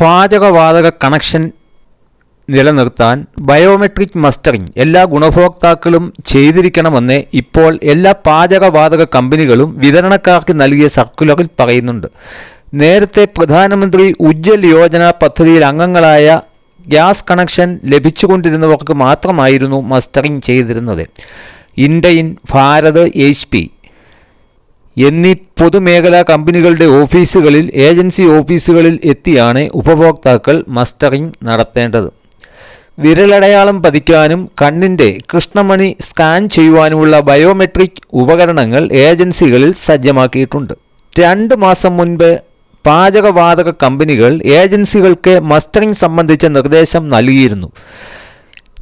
പാചകവാതക കണക്ഷൻ നിലനിർത്താൻ biometric mustering എല്ലാ ഗുണഭോക്താക്കളും ചെയ്തിരിക്കണമെന്ന് ഇപ്പോൾ എല്ലാ പാചകവാതക കമ്പനികളും വിതരണക്കാർക്ക് നൽകിയ സർക്കുലറിൽ പറയുന്നുണ്ട്. നേരത്തെ പ്രധാനമന്ത്രി ഉജ്ജൽ യോജന പദ്ധതിയിൽ അംഗങ്ങളായ ഗ്യാസ് കണക്ഷൻ ലഭിച്ചുകൊണ്ടിരുന്നവർക്ക് മാത്രമായിരുന്നു മസ്റ്ററിംഗ് ചെയ്തിരുന്നത്. ഇൻഡയിൻ ഭാരത് എച്ച് പി എന്നീ പൊതുമേഖലാ കമ്പനികളുടെ ഓഫീസുകളിൽ ഏജൻസി ഓഫീസുകളിൽ എത്തിയാണ് ഉപഭോക്താക്കൾ മസ്റ്ററിംഗ് നടത്തേണ്ടത്. വിരലടയാളം പതിക്കാനും കണ്ണിന്റെ കൃഷ്ണമണി സ്കാൻ ചെയ്യുവാനുമുള്ള ബയോമെട്രിക് ഉപകരണങ്ങൾ ഏജൻസികളിൽ സജ്ജമാക്കിയിട്ടുണ്ട്. രണ്ട് മാസം മുൻപ് പാചകവാതക കമ്പനികൾ ഏജൻസികൾക്ക് മസ്റ്ററിംഗ് സംബന്ധിച്ച നിർദ്ദേശം നൽകിയിരുന്നു.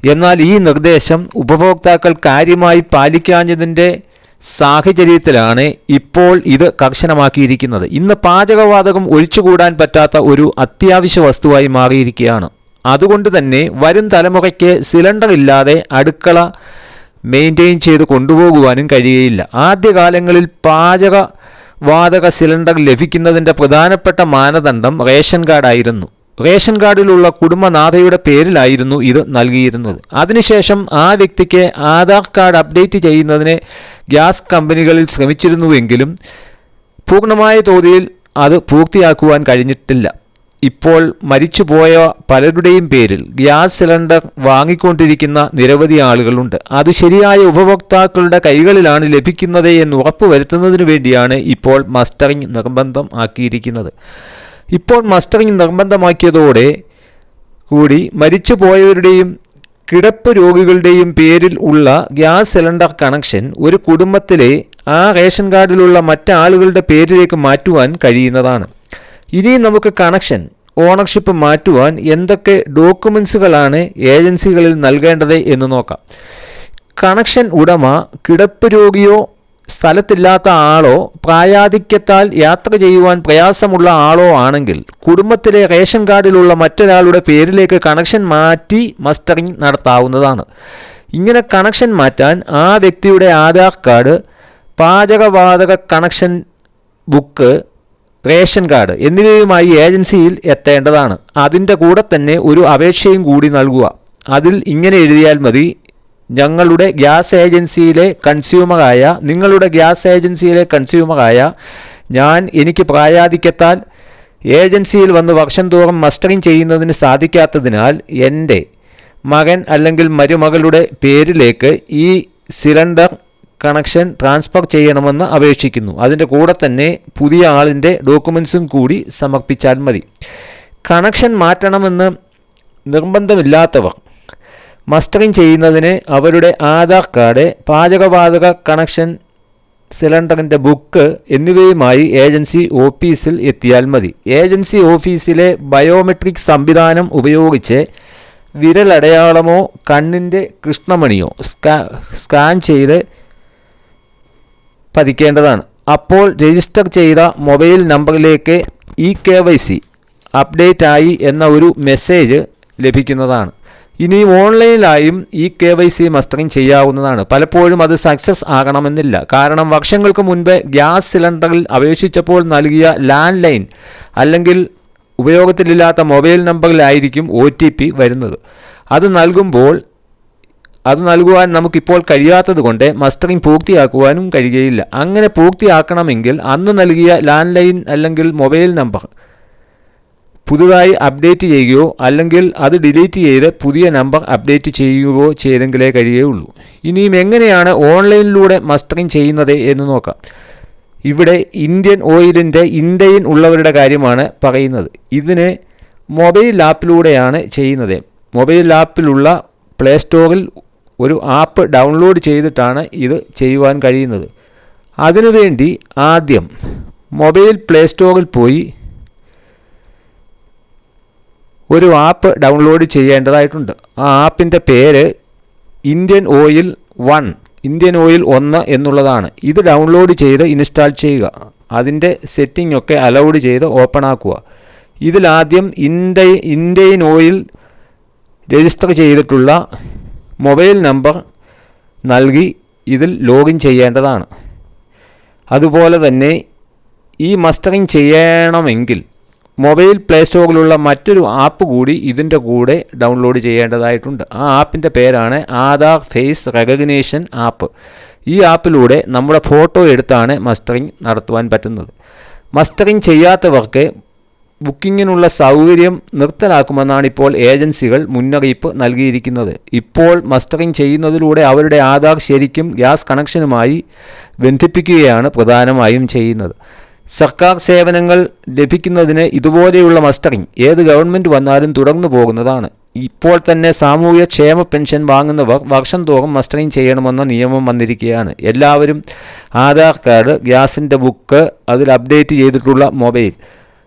എന്നാൽ ഈ നിർദ്ദേശം ഉപഭോക്താക്കൾ കാര്യമായി പാലിക്കാഞ്ഞതിന്റെ സാഹചര്യത്തിലാണ് ഇപ്പോൾ ഇത് കർശനമാക്കിയിരിക്കുന്നത്. ഇന്ന് പാചകവാതകം ഒഴിച്ചുകൂടാൻ പറ്റാത്ത ഒരു അത്യാവശ്യ വസ്തുവായി മാറിയിരിക്കുകയാണ്. അതുകൊണ്ട് തന്നെ വരും തലമുറയ്ക്ക് സിലിണ്ടർ ഇല്ലാതെ അടുക്കള മെയിന്റെയിൻ ചെയ്ത് കൊണ്ടുപോകുവാനും കഴിയുകയില്ല. ആദ്യകാലങ്ങളിൽ പാചക വാതക സിലിണ്ടർ ലഭിക്കുന്നതിന്റെ പ്രധാനപ്പെട്ട മാനദണ്ഡം റേഷൻ കാർഡായിരുന്നു. റേഷൻ കാർഡിലുള്ള കുടുംബനാഥയുടെ പേരിലായിരുന്നു ഇത് നൽകിയിരുന്നത്. അതിനുശേഷം ആ വ്യക്തിക്ക് ആധാർ കാർഡ് അപ്ഡേറ്റ് ചെയ്യുന്നതിന് ഗ്യാസ് കമ്പനികളിൽ ശ്രമിച്ചിരുന്നുവെങ്കിലും പൂർണമായ തോതിൽ അത് പൂർത്തിയാക്കുവാൻ കഴിഞ്ഞിട്ടില്ല. ഇപ്പോൾ മരിച്ചുപോയ പലരുടെയും പേരിൽ ഗ്യാസ് സിലിണ്ടർ വാങ്ങിക്കൊണ്ടിരിക്കുന്ന നിരവധി ആളുകളുണ്ട്. അത് ശരിയായ ഉപഭോക്താക്കളുടെ കൈകളിലാണ് ലഭിക്കുന്നത് എന്ന് ഉറപ്പുവരുത്തുന്നതിന് വേണ്ടിയാണ് ഇപ്പോൾ മസ്റ്ററിംഗ് നിർബന്ധം ആക്കിയിരിക്കുന്നത്. ഇപ്പോൾ മസ്റ്ററിംഗ് നിർബന്ധമാക്കിയതോടെ കൂടി മരിച്ചുപോയവരുടെയും കിടപ്പ് രോഗികളുടെയും പേരിൽ ഉള്ള ഗ്യാസ് സിലിണ്ടർ കണക്ഷൻ ഒരു കുടുംബത്തിലെ ആ റേഷൻ കാർഡിലുള്ള മറ്റാളുകളുടെ പേരിലേക്ക് മാറ്റുവാൻ കഴിയുന്നതാണ്. ഇനി നമുക്ക് കണക്ഷൻ ഓണർഷിപ്പ് മാറ്റുവാൻ എന്തൊക്കെ ഡോക്യുമെൻസുകളാണ് ഏജൻസികളിൽ നൽകേണ്ടത് എന്ന് നോക്കാം. കണക്ഷൻ ഉടമ കിടപ്പ് രോഗിയോ സ്ഥലത്തില്ലാത്ത ആളോ പ്രായാധിക്യത്താൽ യാത്ര ചെയ്യുവാൻ പ്രയാസമുള്ള ആളോ ആണെങ്കിൽ കുടുംബത്തിലെ റേഷൻ കാർഡിലുള്ള മറ്റൊരാളുടെ പേരിലേക്ക് കണക്ഷൻ മാറ്റി മസ്റ്ററിംഗ് നടത്താവുന്നതാണ്. ഇങ്ങനെ കണക്ഷൻ മാറ്റാൻ ആ വ്യക്തിയുടെ ആധാർ കാർഡ് പാചകവാതക കണക്ഷൻ ബുക്ക് റേഷൻ കാർഡ് എന്നിവയുമായി ഏജൻസിയിൽ എത്തേണ്ടതാണ്. അതിന്റെ കൂടെ തന്നെ ഒരു അപേക്ഷയും കൂടി നൽകുക. അതിൽ ഇങ്ങനെ എഴുതിയാൽ മതി ഞങ്ങളുടെ ഗ്യാസ് ഏജൻസിയിലെ കൺസ്യൂമറായ നിങ്ങളുടെ ഗ്യാസ് ഏജൻസിയിലെ കൺസ്യൂമറായ ഞാൻ എനിക്ക് പ്രായാധിക്യത്താൽ ഏജൻസിയിൽ വന്ന് വർഷം തോറും മസ്റ്ററിംഗ് ചെയ്യുന്നതിന് സാധിക്കാത്തതിനാൽ എന്റെ മകൻ അല്ലെങ്കിൽ മരുമകളുടെ പേരിലേക്ക് ഈ സിലിണ്ടർ കണക്ഷൻ ട്രാൻസ്ഫർ ചെയ്യണമെന്ന് അപേക്ഷിക്കുന്നു. അതിന്റെ കൂടെ തന്നെ പുതിയ ആളിന്റെ ഡോക്യുമെൻസും കൂടി സമർപ്പിച്ചാൽ മതി. കണക്ഷൻ മാറ്റണമെന്ന് നിർബന്ധമില്ലാത്തവർ മസ്റ്ററിംഗ് ചെയ്യുന്നതിന് അവരുടെ ആധാർ കാർഡ് പാചകവാതക കണക്ഷൻ സിലിണ്ടറിന്റെ ബുക്ക് എന്നിവയുമായി ഏജൻസി ഓഫീസിൽ എത്തിയാൽ മതി. ഏജൻസി ഓഫീസിലെ ബയോമെട്രിക് സംവിധാനം ഉപയോഗിച്ച് വിരലടയാളമോ കണ്ണിന്റെ കൃഷ്ണമണിയോ സ്കാ സ്കാൻ ചെയ്ത് പതിക്കേണ്ടതാണ്. അപ്പോൾ രജിസ്റ്റർ ചെയ്ത മൊബൈൽ നമ്പറിലേക്ക് e K Y C update ആയി എന്ന ഒരു മെസ്സേജ് ലഭിക്കുന്നതാണ്. ഇനി ഓൺലൈനിലായും ഈ കെ വൈ സി മസ്റ്ററിംഗ് ചെയ്യാവുന്നതാണ്. പലപ്പോഴും അത് സക്സസ് ആകണമെന്നില്ല. കാരണം വർഷങ്ങൾക്ക് മുൻപ് ഗ്യാസ് സിലിണ്ടറിൽ അപേക്ഷിച്ചപ്പോൾ നൽകിയ ലാൻഡ് ലൈൻ അല്ലെങ്കിൽ ഉപയോഗത്തിലില്ലാത്ത മൊബൈൽ നമ്പറിലായിരിക്കും ഒ ടി പി വരുന്നത്. അത് നൽകുമ്പോൾ അത് നൽകുവാൻ നമുക്കിപ്പോൾ കഴിയാത്തത് കൊണ്ട് മസ്റ്ററിംഗ് പൂർത്തിയാക്കുവാനും കഴിയുകയില്ല. അങ്ങനെ പൂർത്തിയാക്കണമെങ്കിൽ അന്ന് നൽകിയ ലാൻഡ് ലൈൻ അല്ലെങ്കിൽ മൊബൈൽ നമ്പർ പുതുതായി അപ്ഡേറ്റ് ചെയ്യുകയോ അല്ലെങ്കിൽ അത് ഡിലീറ്റ് ചെയ്ത് പുതിയ നമ്പർ അപ്ഡേറ്റ് ചെയ്യുകയോ ചെയ്തെങ്കിലേ കഴിയുകയുള്ളൂ. ഇനിയും എങ്ങനെയാണ് ഓൺലൈനിലൂടെ മസ്റ്ററിങ് ചെയ്യുന്നത് എന്ന് നോക്കാം. ഇവിടെ ഇന്ത്യൻ ഓയിലിന്റെ ഇന്ത്യൻ ഉള്ളവരുടെ കാര്യമാണ് പറയുന്നത്. ഇതിന് മൊബൈൽ ആപ്പിലൂടെയാണ് ചെയ്യുന്നത്. മൊബൈൽ ആപ്പിലുള്ള പ്ലേ സ്റ്റോറിൽ ഒരു ആപ്പ് ഡൗൺലോഡ് ചെയ്തിട്ടാണ് ഇത് ചെയ്യുവാൻ കഴിയുന്നത്. അതിനുവേണ്ടി ആദ്യം മൊബൈൽ പ്ലേ സ്റ്റോറിൽ പോയി ഒരു ആപ്പ് ഡൗൺലോഡ് ചെയ്യേണ്ടതായിട്ടുണ്ട്. ആ ആപ്പിന്റെ പേര് Indian Oil One Indian Oil ഒന്ന് എന്നുള്ളതാണ്. ഇത് ഡൗൺലോഡ് ചെയ്ത് ഇൻസ്റ്റാൾ ചെയ്യുക. അതിന്റെ സെറ്റിംഗ് ഒക്കെ അലൗഡ് ചെയ്ത് ഓപ്പൺ ആക്കുക. ഇതിലാദ്യം ഇന്ത്യ ഇന്ത്യൻ ഓയിൽ രജിസ്റ്റർ ചെയ്തിട്ടുള്ള മൊബൈൽ നമ്പർ നൽകി ഇതിൽ ലോഗിൻ ചെയ്യേണ്ടതാണ്. അതുപോലെ തന്നെ ഈ മസ്റ്ററിങ് ചെയ്യണമെങ്കിൽ മൊബൈൽ പ്ലേ സ്റ്റോറിലുള്ള മറ്റൊരു ആപ്പ് കൂടി ഇതിന്റെ കൂടെ ഡൗൺലോഡ് ചെയ്യേണ്ടതായിട്ടുണ്ട്. ആ ആപ്പിന്റെ പേരാണ് ആധാർ ഫേസ് റെക്കഗ്നേഷൻ ആപ്പ്. ഈ ആപ്പിലൂടെ നമ്മുടെ ഫോട്ടോ എടുത്താണ് മസ്റ്ററിങ് നടത്തുവാൻ പറ്റുന്നത്. മസ്റ്ററിങ് ചെയ്യാത്തവർക്ക് ബുക്കിങ്ങിനുള്ള സൗകര്യം നിർത്തലാക്കുമെന്നാണ് ഇപ്പോൾ ഏജൻസികൾ മുന്നറിയിപ്പ് നൽകിയിരിക്കുന്നത്. ഇപ്പോൾ മസ്റ്ററിംഗ് ചെയ്യുന്നതിലൂടെ അവരുടെ ആധാർ ശരിക്കും ഗ്യാസ് കണക്ഷനുമായി ബന്ധിപ്പിക്കുകയാണ് പ്രധാനമായും ചെയ്യുന്നത്. സർക്കാർ സേവനങ്ങൾ ലഭിക്കുന്നതിന് ഇതുപോലെയുള്ള മസ്റ്ററിംഗ് ഏത് ഗവൺമെന്റ് വന്നാലും തുടർന്നു പോകുന്നതാണ്. ഇപ്പോൾ തന്നെ സാമൂഹ്യ ക്ഷേമ പെൻഷൻ വാങ്ങുന്നവർ വർഷം തോറും മസ്റ്ററിംഗ് ചെയ്യണമെന്ന നിയമം വന്നിരിക്കുകയാണ്. എല്ലാവരും ആധാർ കാർഡ് ഗ്യാസിന്റെ ബുക്ക് അതിൽ അപ്ഡേറ്റ് ചെയ്തിട്ടുള്ള മൊബൈൽ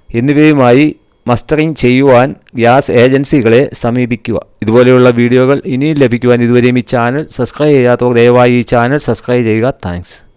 എന്നിവയുമായി മസ്റ്ററിംഗ് ചെയ്യുവാൻ ഗ്യാസ് ഏജൻസികളെ സമീപിക്കുക. ഇതുപോലെയുള്ള വീഡിയോകൾ ഇനിയും ലഭിക്കുവാൻ ഇതുവരെയും ഈ ചാനൽ സബ്സ്ക്രൈബ് ചെയ്യാത്തവർ ദയവായി ഈ ചാനൽ സബ്സ്ക്രൈബ് ചെയ്യുക. താങ്ക്സ്.